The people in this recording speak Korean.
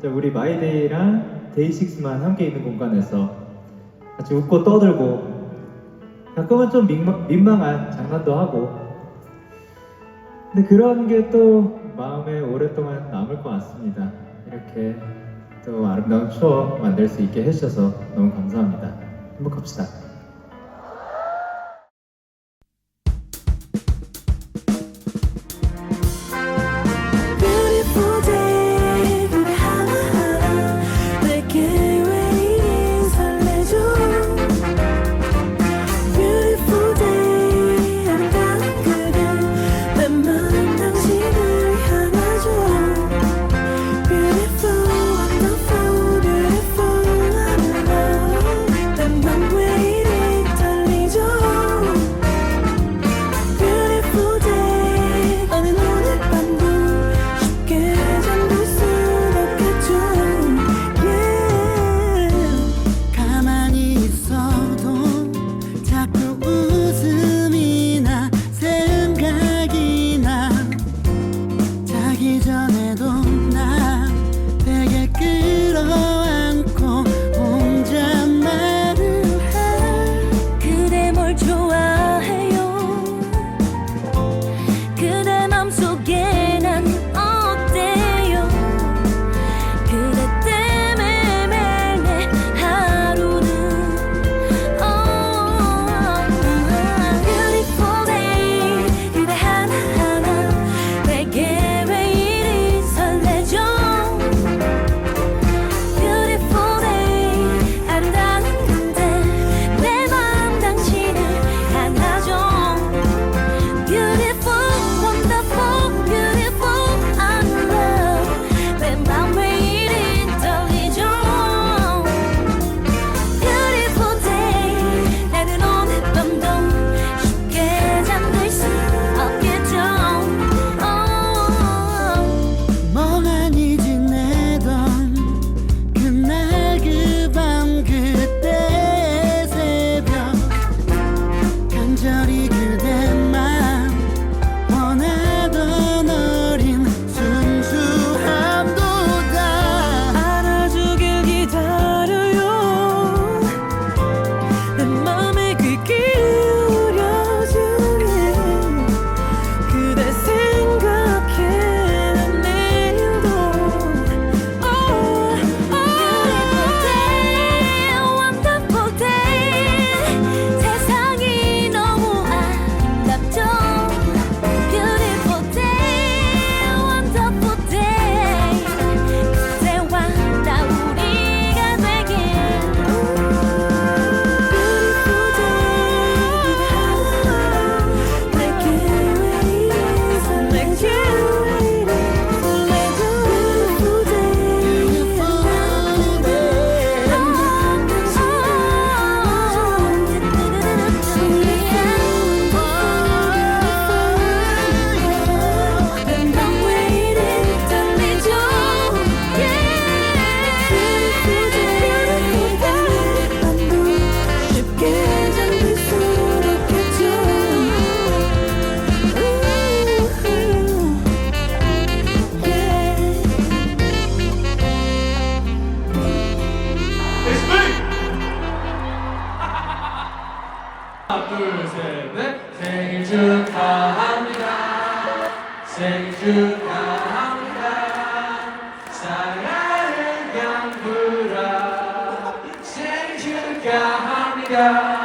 자, 우리 마이데이랑 데이식스만 함께 있는 공간에서 같이 웃고 떠들고 가끔은 좀 민망, 한 장난도 하고 근데 그런 게 또 마음에 오랫동안 남을 것 같습니다. 이렇게 또 아름다운 추억 만들 수 있게 해주셔서 너무 감사합니다. 행복합시다. 하나 둘셋넷. 생일 축하합니다. 생일 축하합니다. 사랑을 향불아 생일 축하합니다.